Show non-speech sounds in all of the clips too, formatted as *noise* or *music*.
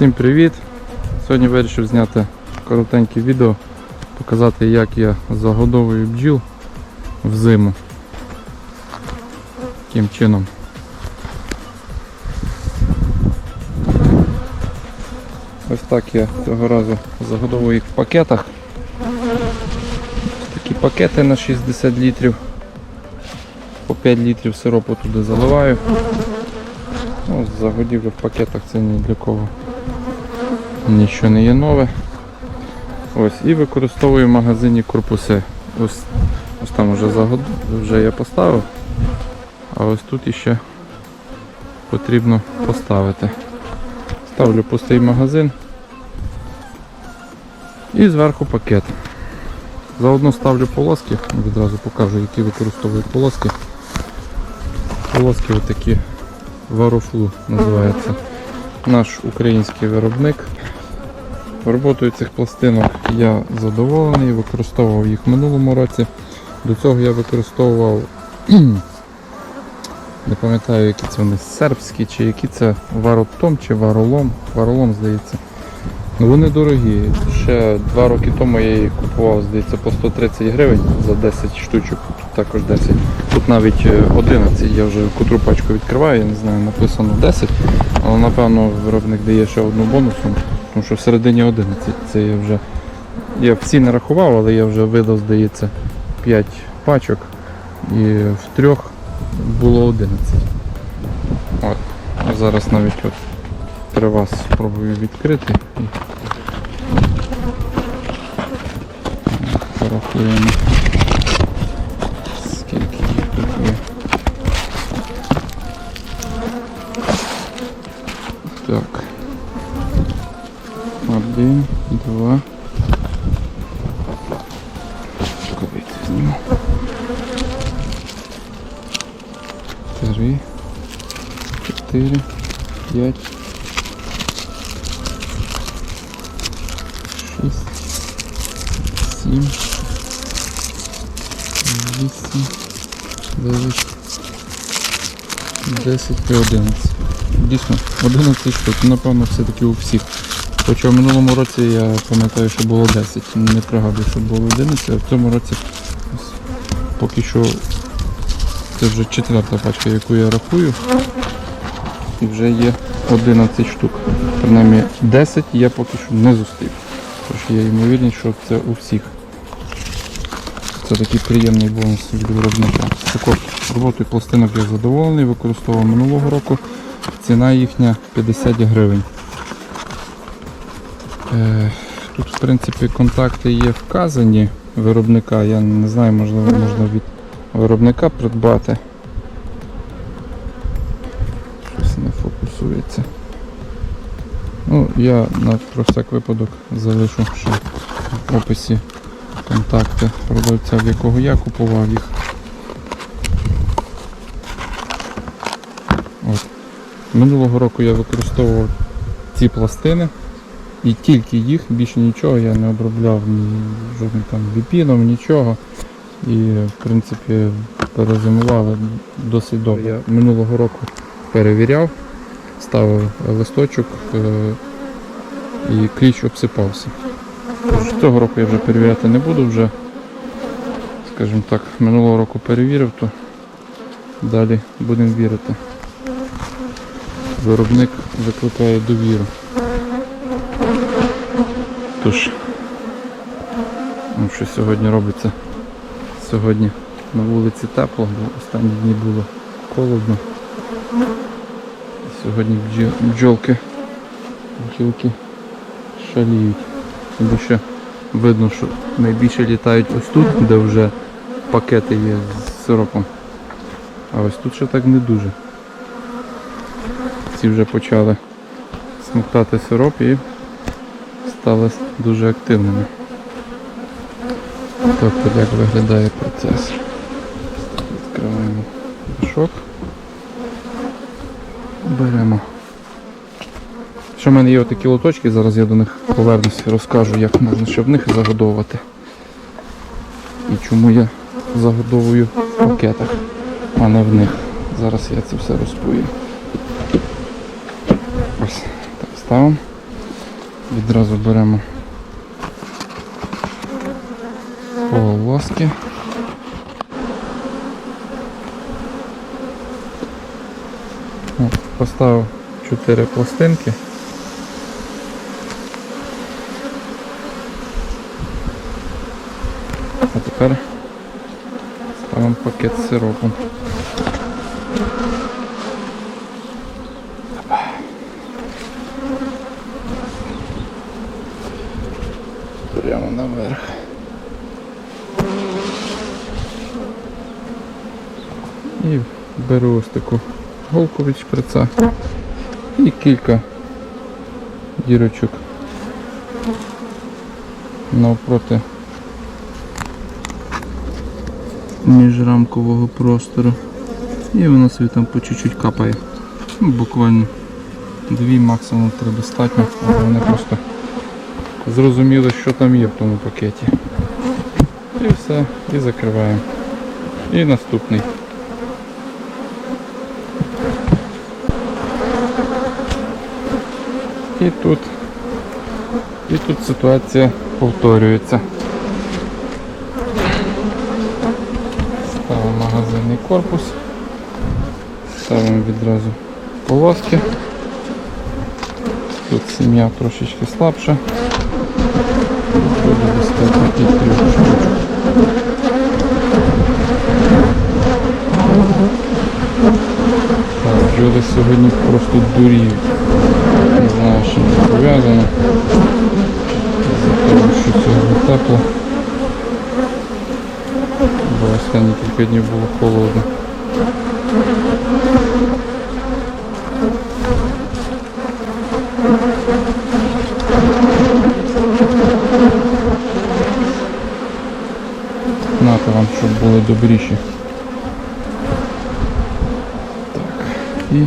Всім привіт! Сьогодні вирішив зняти коротеньке відео, показати як я загодовую бджіл в зиму. Таким чином. Ось так я цього разу загодовую їх в пакетах. Такі пакети на 60 літрів. По 5 літрів сиропу туди заливаю. Ну, загодівля в пакетах це ні для кого нічого не є нове. Ось, і використовую в магазині корпуси. Ось, ось там вже загод... вже я поставив, а ось тут іще потрібно поставити. Ставлю пустий магазин і зверху пакет. Заодно ставлю полоски, відразу покажу, які використовую полоски. Полоски отакі Варофлу називається. Наш український виробник. Роботою цих пластинок я задоволений, використовував їх в минулому році. До цього я використовував, *clears throat* не пам'ятаю, які це вони сербські, чи які це варотом чи варолом. Варолом, здається. Ну, Вони дорогі. Ще два роки тому я їх купував, здається, по 130 гривень за 10 штучок, також 10. Тут навіть е, 11, я вже котру пачку відкриваю, я не знаю, написано 10, але напевно виробник дає ще одну бонусну, тому що всередині 11. Це я вже. Я всі не рахував, але я вже видав, здається, 5 пачок і в трьох було 11. От. А зараз навіть от при вас спробую відкрити і порахуємо. 4, 5, 6, 7, 8, 9, 10 і 11. Дійсно, 11 штук. Напевно, все-таки у всіх. Хоча в минулому році я пам'ятаю, що було 10. Не пригадую, що було 11, а в цьому році ось поки що це вже четверта пачка, яку я рахую. І вже є 11 штук. Принаймні 10 я поки що не зустрів. Тож є ймовірність, що це у всіх. Це такий приємний бонус від виробника. Так от, роботою пластинок я задоволений, використовував минулого року. Ціна їхня 50 гривень. Е, Тут, в принципі, контакти є вказані виробника. Я не знаю, можливо, можна від виробника придбати. Щось не фокусується. Ну, я на про всяк випадок залишу ще в описі контакти продавця, в якого я купував їх. От. Минулого року я використовував ці пластини і тільки їх, більше нічого я не обробляв ні жодним там віпіном, нічого. І в принципі перезимували досить добре. Я минулого року перевіряв, ставив листочок е, і кліч обсипався. Цього року я вже перевіряти не буду, вже, скажімо так, минулого року перевірив, то далі будемо вірити. Виробник викликає довіру. Тож, ну, що сьогодні робиться? Сьогодні на вулиці тепло, бо останні дні було холодно. Сьогодні бджіл, бджолки, бджілки шаліють. Тому що видно, що найбільше літають ось тут, де вже пакети є з сиропом. А ось тут ще так не дуже. Ці вже почали смоктати сироп і стали дуже активними. Тобто як виглядає процес. Відкриваємо мішок. Беремо. Що в мене є отакі лоточки, зараз я до них повернуся і розкажу, як можна ще в них загодовувати. І чому я загодовую в пакетах, а не в них. Зараз я це все розповім. Ось так ставимо. Відразу беремо полоски. Поставив 4 пластинки. А тепер ставимо пакет з сиропом. Прямо наверх. І беру ось таку голку від шприца і кілька дірочок навпроти міжрамкового простору. І воно собі там по чуть-чуть капає. Ну, буквально дві, максимум три достатньо, вони просто зрозуміли, що там є в тому пакеті. І все, і закриваємо. І наступний. І тут, і тут ситуація повторюється. Ставимо магазинний корпус, ставимо відразу полоски. Тут сім'я трошечки слабша. Буде бджоли сьогодні просто дуріють. Не знаю, чим це пов'язано. За того, що сьогодні тепло. Останні кілька днів було холодно. Нато вам, щоб були добріші. Так, і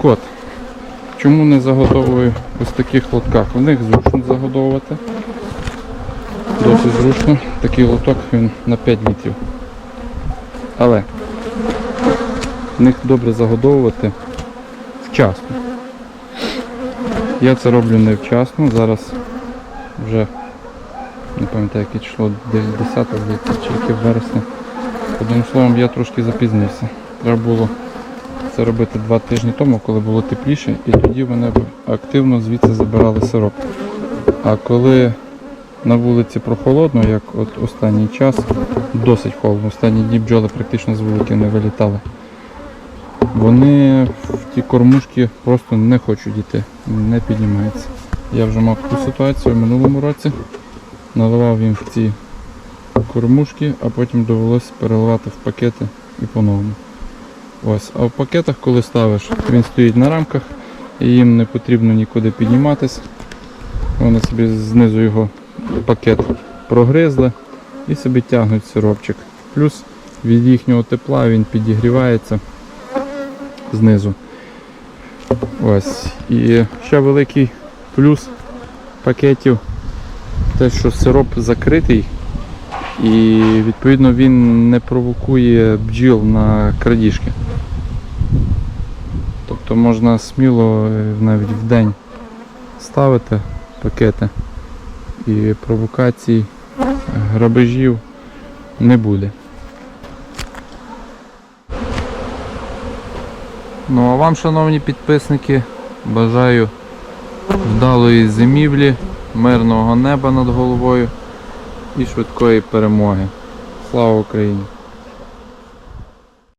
Так, от, чому не заготовую ось таких лотках? В них зручно загодовувати. Досить зручно. Такий лоток він на 5 літрів. Але в них добре загодовувати вчасно. Я це роблю невчасно, зараз вже не пам'ятаю яке число, десь 10 здається, чи яке вересня. Одним словом, я трошки запізнився. Треба було це робити два тижні тому, коли було тепліше, і тоді вони активно звідси забирали сироп. А коли на вулиці прохолодно, як от останній час, досить холодно, останні дні бджоли практично з вулики не вилітали. Вони в ті кормушки просто не хочуть йти, не піднімаються. Я вже мав таку ситуацію в минулому році. Наливав їм в ці кормушки, а потім довелося переливати в пакети і по-новому. Ось. А в пакетах, коли ставиш, він стоїть на рамках і їм не потрібно нікуди підніматись. Вони собі знизу його пакет прогризли і собі тягнуть сиропчик. Плюс від їхнього тепла він підігрівається знизу. Ось. І ще великий плюс пакетів те, що сироп закритий і відповідно він не провокує бджіл на крадіжки. Тобто можна сміло е, навіть в день ставити пакети і провокацій грабежів не буде. Ну а вам, шановні підписники, бажаю вдалої зимівлі, мирного неба над головою і швидкої перемоги. Слава Україні!